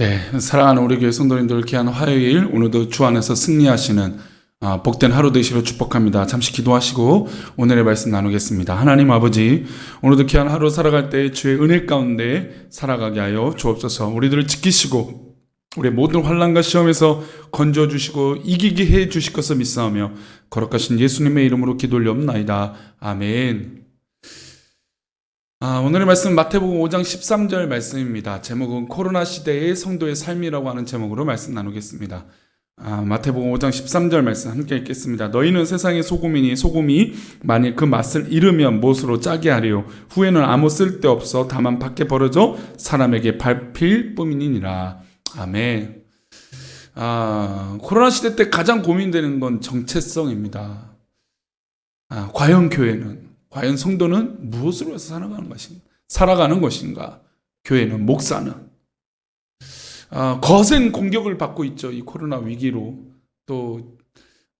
네, 사랑하는 우리 교회 성도님들 귀한 화요일 오늘도 주 안에서 승리하시는 아, 복된 하루 되시기를 축복합니다. 잠시 기도하시고 오늘의 말씀 나누겠습니다. 하나님 아버지, 오늘도 귀한 하루 살아갈 때 주의 은혜 가운데 살아가게 하여 주옵소서. 우리들을 지키시고 우리의 모든 환란과 시험에서 건져 주시고 이기게 해 주실 것을 믿사오며 거룩하신 예수님의 이름으로 기도 올려옵나이다. 아멘. 아, 오늘의 말씀 마태복음 5장 13절 말씀입니다. 제목은 코로나 시대의 성도의 삶이라고 하는 제목으로 말씀 나누겠습니다. 아, 마태복음 5장 13절 말씀 함께 읽겠습니다. 너희는 세상의 소금이니 소금이 만일 그 맛을 잃으면 못으로 짜게 하리요 후에는 아무 쓸데없어 다만 밖에 버려져 사람에게 밟힐 뿐이니라. 아멘. 아, 코로나 시대 때 가장 고민되는 건 정체성입니다. 아, 과연 교회는 과연 성도는 무엇으로 해서 살아가는 것인가? 살아가는 것인가? 교회는 목사는 아, 거센 공격을 받고 있죠. 이 코로나 위기로 또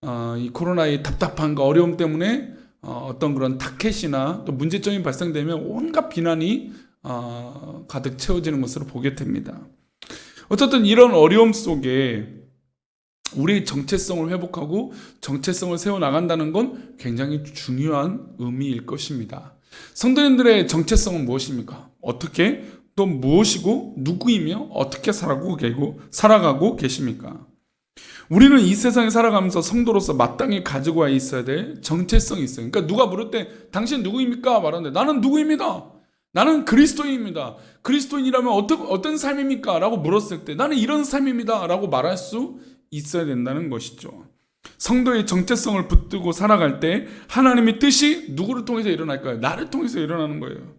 아, 이 코로나의 답답함과 어려움 때문에 어, 어떤 그런 타켓이나 또 문제점이 발생되면 온갖 비난이 아, 가득 채워지는 것으로 보게 됩니다. 어쨌든 이런 어려움 속에 우리의 정체성을 회복하고 정체성을 세워 나간다는 건 굉장히 중요한 의미일 것입니다. 성도님들의 정체성은 무엇입니까? 어떻게 또 무엇이고 누구이며 어떻게 살아가고 살아가고 계십니까? 우리는 이 세상에 살아가면서 성도로서 마땅히 가지고 와 있어야 될 정체성이 있어요. 그러니까 누가 물을 때 당신 누구입니까? 말하는데 나는 누구입니다. 나는 그리스도인입니다. 그리스도인이라면 어떤 어떤 삶입니까? 라고 물었을 때 나는 이런 삶입니다. 라고 말할 수 있어야 된다는 것이죠. 성도의 정체성을 붙들고 살아갈 때 하나님의 뜻이 누구를 통해서 일어날까요? 나를 통해서 일어나는 거예요.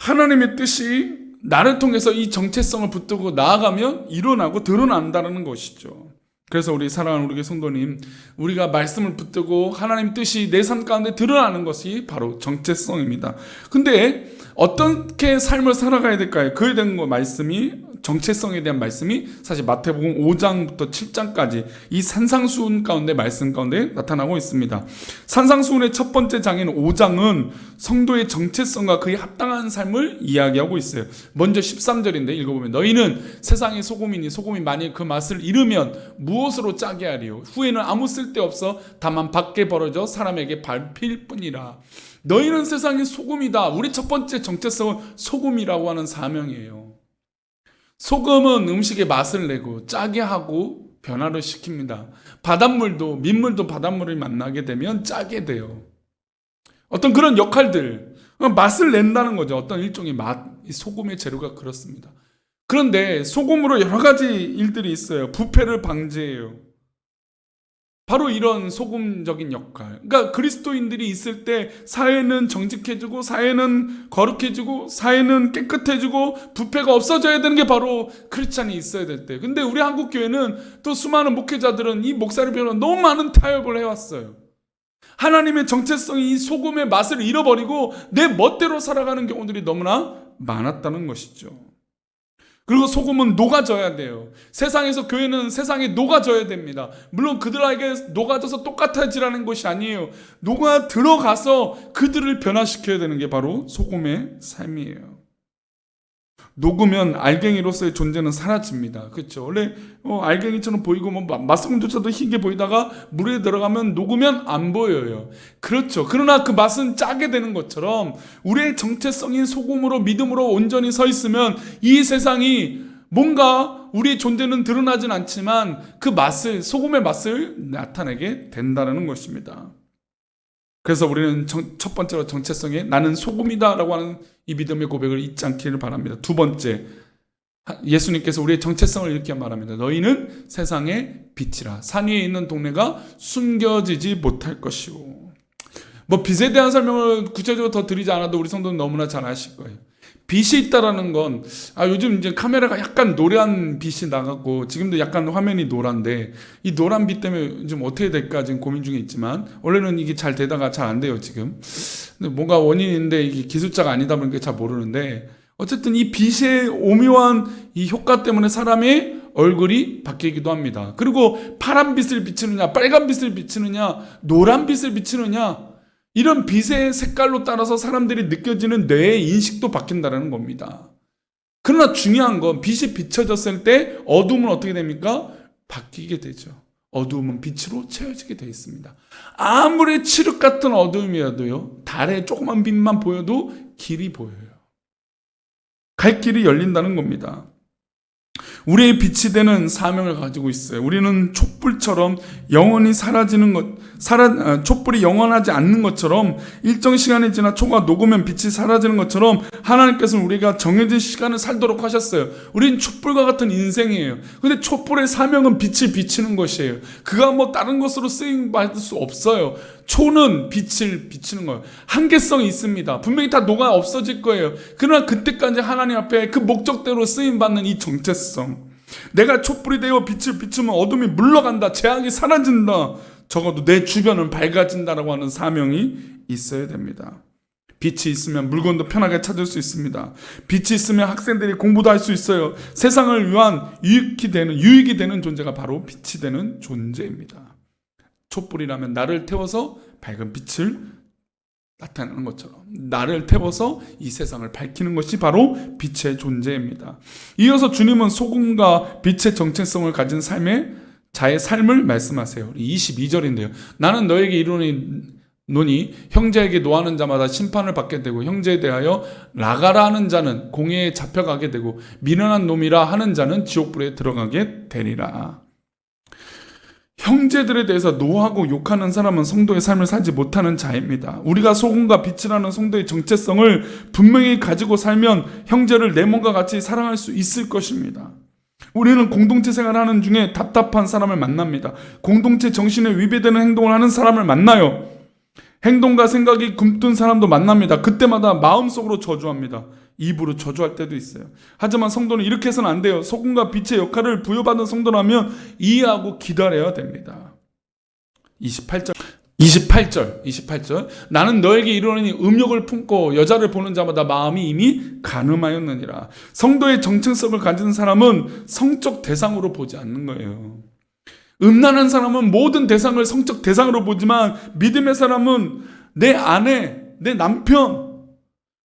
하나님의 뜻이 나를 통해서 이 정체성을 붙들고 나아가면 일어나고 드러난다는 것이죠. 그래서 우리 사랑하는 우리 성도님, 우리가 말씀을 붙들고 하나님 뜻이 내 삶 가운데 드러나는 것이 바로 정체성입니다. 근데 어떻게 삶을 살아가야 될까요? 그에 대한 거 말씀이 정체성에 대한 말씀이 사실 마태복음 5장부터 7장까지 이 산상수훈 가운데 말씀 가운데 나타나고 있습니다. 산상수훈의 첫 번째 장인 5장은 성도의 정체성과 그에 합당한 삶을 이야기하고 있어요. 먼저 13절인데 읽어보면 너희는 세상의 소금이니 소금이 만일 그 맛을 잃으면 무엇으로 짜게 하리요 후에는 아무 쓸데없어 다만 밖에 벌어져 사람에게 밟힐 뿐이라. 너희는 세상의 소금이다. 우리 첫 번째 정체성은 소금이라고 하는 사명이에요. 소금은 음식의 맛을 내고 짜게 하고 변화를 시킵니다. 바닷물도 민물도 바닷물을 만나게 되면 짜게 돼요. 어떤 그런 역할들 맛을 낸다는 거죠. 어떤 일종의 맛, 이 소금의 재료가 그렇습니다. 그런데 소금으로 여러 가지 일들이 있어요. 부패를 방지해요. 바로 이런 소금적인 역할. 그러니까 그리스도인들이 있을 때 사회는 정직해지고 사회는 거룩해지고 사회는 깨끗해지고 부패가 없어져야 되는 게 바로 크리스찬이 있어야 될 때. 근데 우리 한국 교회는 또 수많은 목회자들은 이 목사를 비롯한 너무 많은 타협을 해왔어요. 하나님의 정체성이 이 소금의 맛을 잃어버리고 내 멋대로 살아가는 경우들이 너무나 많았다는 것이죠. 그리고 소금은 녹아져야 돼요. 세상에서 교회는 세상에 녹아져야 됩니다. 물론 그들에게 녹아져서 똑같아지라는 것이 아니에요. 녹아 들어가서 그들을 변화시켜야 되는 게 바로 소금의 삶이에요. 녹으면 알갱이로서의 존재는 사라집니다. 그렇죠? 원래 어, 알갱이처럼 보이고 뭐 맛소금조차도 희게 보이다가 물에 들어가면 녹으면 안 보여요. 그렇죠. 그러나 그 맛은 짜게 되는 것처럼 우리의 정체성인 소금으로 믿음으로 온전히 서 있으면 이 세상이 뭔가 우리의 존재는 드러나진 않지만 그 맛을 소금의 맛을 나타내게 된다는 것입니다. 그래서 우리는 정, 첫 번째로 정체성에 나는 소금이다라고 하는 이 믿음의 고백을 잊지 않기를 바랍니다. 두 번째, 예수님께서 우리의 정체성을 이렇게 말합니다. 너희는 세상의 빛이라. 산 위에 있는 동네가 숨겨지지 못할 것이고. 뭐 빛에 대한 설명을 구체적으로 더 드리지 않아도 우리 성도는 너무나 잘 아실 거예요. 빛이 있다라는 건, 아, 요즘 이제 카메라가 약간 노란 빛이 나갔고, 지금도 약간 화면이 노란데, 이 노란 빛 때문에 좀 어떻게 될까 지금 고민 중에 있지만, 원래는 이게 잘 되다가 잘 안 돼요, 지금. 근데 뭔가 원인인데, 이게 기술자가 아니다 보니까 잘 모르는데, 어쨌든 이 빛의 오묘한 이 효과 때문에 사람의 얼굴이 바뀌기도 합니다. 그리고 파란 빛을 비치느냐, 빨간 빛을 비치느냐, 노란 빛을 비치느냐, 이런 빛의 색깔로 따라서 사람들이 느껴지는 뇌의 인식도 바뀐다는 겁니다. 그러나 중요한 건 빛이 비춰졌을 때 어둠은 어떻게 됩니까? 바뀌게 되죠. 어두움은 빛으로 채워지게 되어 있습니다. 아무리 칠흑 같은 어둠이어도요, 달에 조그만 빛만 보여도 길이 보여요. 갈 길이 열린다는 겁니다. 우리의 빛이 되는 사명을 가지고 있어요. 우리는 촛불처럼 영원히 사라지는 것, 사라, 아, 촛불이 영원하지 않는 것처럼 일정 시간이 지나 초가 녹으면 빛이 사라지는 것처럼 하나님께서는 우리가 정해진 시간을 살도록 하셨어요. 우리는 촛불과 같은 인생이에요. 근데 촛불의 사명은 빛을 비치는 것이에요. 그가 뭐 다른 것으로 쓰임 받을 수 없어요. 초는 빛을 비치는 거예요. 한계성이 있습니다. 분명히 다 녹아 없어질 거예요. 그러나 그때까지 하나님 앞에 그 목적대로 쓰임 받는 이 정체성. 내가 촛불이 되어 빛을 비추면 어둠이 물러간다. 재앙이 사라진다. 적어도 내 주변은 밝아진다라고 하는 사명이 있어야 됩니다. 빛이 있으면 물건도 편하게 찾을 수 있습니다. 빛이 있으면 학생들이 공부도 할 수 있어요. 세상을 위한 유익이 되는 유익이 되는 존재가 바로 빛이 되는 존재입니다. 촛불이라면 나를 태워서 밝은 빛을 나타내는 것처럼 나를 태워서 이 세상을 밝히는 것이 바로 빛의 존재입니다. 이어서 주님은 소금과 빛의 정체성을 가진 삶의 자의 삶을 말씀하세요. 22절인데요. 나는 너에게 이르노니 노니 형제에게 노하는 자마다 심판을 받게 되고 형제에 대하여 나가라 하는 자는 공회에 잡혀가게 되고 미련한 놈이라 하는 자는 지옥불에 들어가게 되리라. 형제들에 대해서 노하고 욕하는 사람은 성도의 삶을 살지 못하는 자입니다. 우리가 소금과 빛이라는 성도의 정체성을 분명히 가지고 살면 형제를 내 몸과 같이 사랑할 수 있을 것입니다. 우리는 공동체 생활하는 중에 답답한 사람을 만납니다. 공동체 정신에 위배되는 행동을 하는 사람을 만나요. 행동과 생각이 굼뜬 사람도 만납니다. 그때마다 마음속으로 저주합니다. 입으로 저주할 때도 있어요. 하지만 성도는 이렇게 해서는 안 돼요. 소금과 빛의 역할을 부여받은 성도라면 이해하고 기다려야 됩니다. 28절. 28절, 28절. 나는 너에게 이르노니 음욕을 품고 여자를 보는 자마다 마음이 이미 가늠하였느니라. 성도의 정체성을 가진 사람은 성적 대상으로 보지 않는 거예요. 음란한 사람은 모든 대상을 성적 대상으로 보지만 믿음의 사람은 내 아내, 내 남편,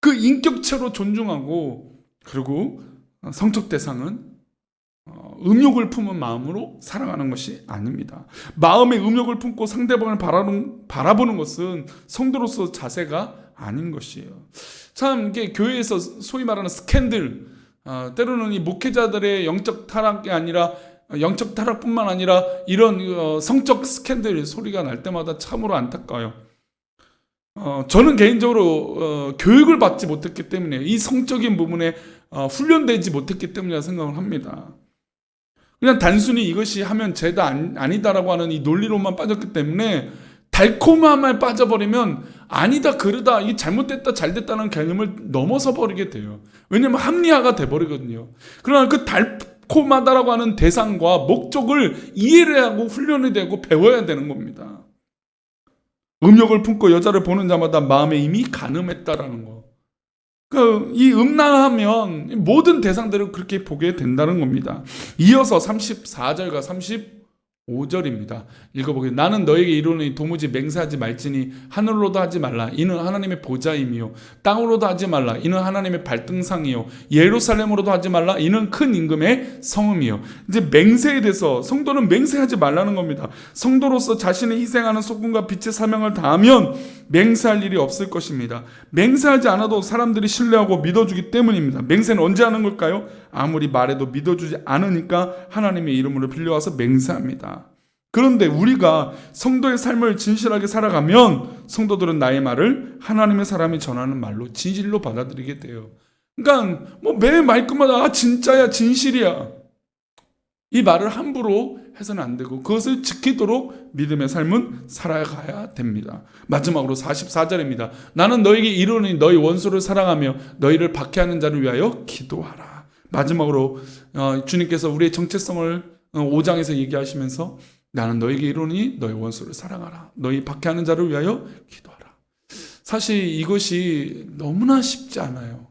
그 인격체로 존중하고 그리고 성적 대상은 어, 음욕을 품은 마음으로 사랑하는 것이 아닙니다. 마음의 음욕을 품고 상대방을 바라는, 바라보는 것은 성도로서 자세가 아닌 것이에요. 참 이게 교회에서 소위 말하는 스캔들, 어, 때로는 이 목회자들의 영적 타락이 아니라 영적 타락뿐만 아니라 이런 어, 성적 스캔들 소리가 날 때마다 참으로 안타까워요. 어, 저는 개인적으로 어, 교육을 받지 못했기 때문에 이 성적인 부분에 어, 훈련되지 못했기 때문이라 생각을 합니다. 그냥 단순히 이것이 하면 죄다 아니, 다라고 하는 이 논리로만 빠졌기 때문에 달콤함에 빠져버리면 아니다 그러다 이 잘못됐다 잘됐다는 개념을 넘어서 버리게 돼요. 왜냐하면 합리화가 돼 버리거든요. 그러나 그 달콤하다라고 하는 대상과 목적을 이해를 하고 훈련이 되고 배워야 되는 겁니다. 음욕을 품고 여자를 보는 자마다 마음에 이미 가늠했다라는 거. 그, 이 음란하면 모든 대상들을 그렇게 보게 된다는 겁니다. 이어서 34절과 35절입니다. 읽어보게. 나는 너에게 이르노니 도무지 맹세하지 말지니 하늘로도 하지 말라. 이는 하나님의 보좌임이요. 땅으로도 하지 말라. 이는 하나님의 발등상이요. 예루살렘으로도 하지 말라. 이는 큰 임금의 성음이요. 이제 맹세에 대해서 성도는 맹세하지 말라는 겁니다. 성도로서 자신의 희생하는 소금과 빛의 사명을 다하면 맹세할 일이 없을 것입니다. 맹세하지 않아도 사람들이 신뢰하고 믿어주기 때문입니다. 맹세는 언제 하는 걸까요? 아무리 말해도 믿어주지 않으니까 하나님의 이름으로 빌려와서 맹세합니다. 그런데 우리가 성도의 삶을 진실하게 살아가면 성도들은 나의 말을 하나님의 사람이 전하는 말로 진실로 받아들이게 돼요. 그러니까 뭐 매 말끝마다 아, 진짜야 진실이야 이 말을 함부로 해서는 안 되고 그것을 지키도록 믿음의 삶은 살아가야 됩니다. 마지막으로 44절입니다. 나는 너에게 이르노니 너희 원수를 사랑하며 너희를 박해하는 자를 위하여 기도하라. 마지막으로 어, 주님께서 우리의 정체성을 5장에서 어, 얘기하시면서 나는 너에게 이르노니 너희 원수를 사랑하라. 너희 박해하는 자를 위하여 기도하라. 사실 이것이 너무나 쉽지 않아요.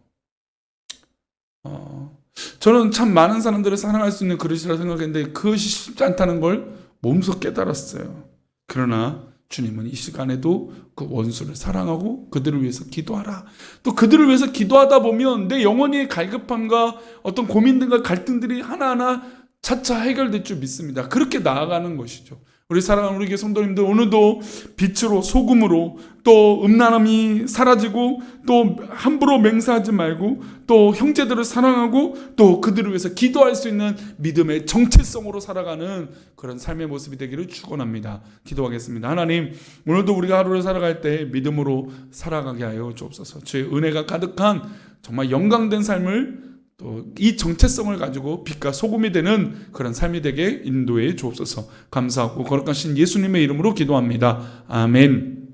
어, 저는 참 많은 사람들을 사랑할 수 있는 그릇이라 생각했는데 그것이 쉽지 않다는 걸 몸소 깨달았어요. 그러나 주님은 이 시간에도 그 원수를 사랑하고 그들을 위해서 기도하라. 또 그들을 위해서 기도하다 보면 내 영혼의 갈급함과 어떤 고민들과 갈등들이 하나하나 차차 해결될 줄 믿습니다. 그렇게 나아가는 것이죠. 우리 사랑하는 우리 교회 성도님들 오늘도 빛으로 소금으로 또 음란함이 사라지고 또 함부로 맹세하지 말고 또 형제들을 사랑하고 또 그들을 위해서 기도할 수 있는 믿음의 정체성으로 살아가는 그런 삶의 모습이 되기를 축원합니다. 기도하겠습니다. 하나님 오늘도 우리가 하루를 살아갈 때 믿음으로 살아가게 하여 주옵소서. 주의 은혜가 가득한 정말 영광된 삶을 또 이 정체성을 가지고 빛과 소금이 되는 그런 삶이 되게 인도해 주옵소서. 감사하고 거룩하신 예수님의 이름으로 기도합니다. 아멘.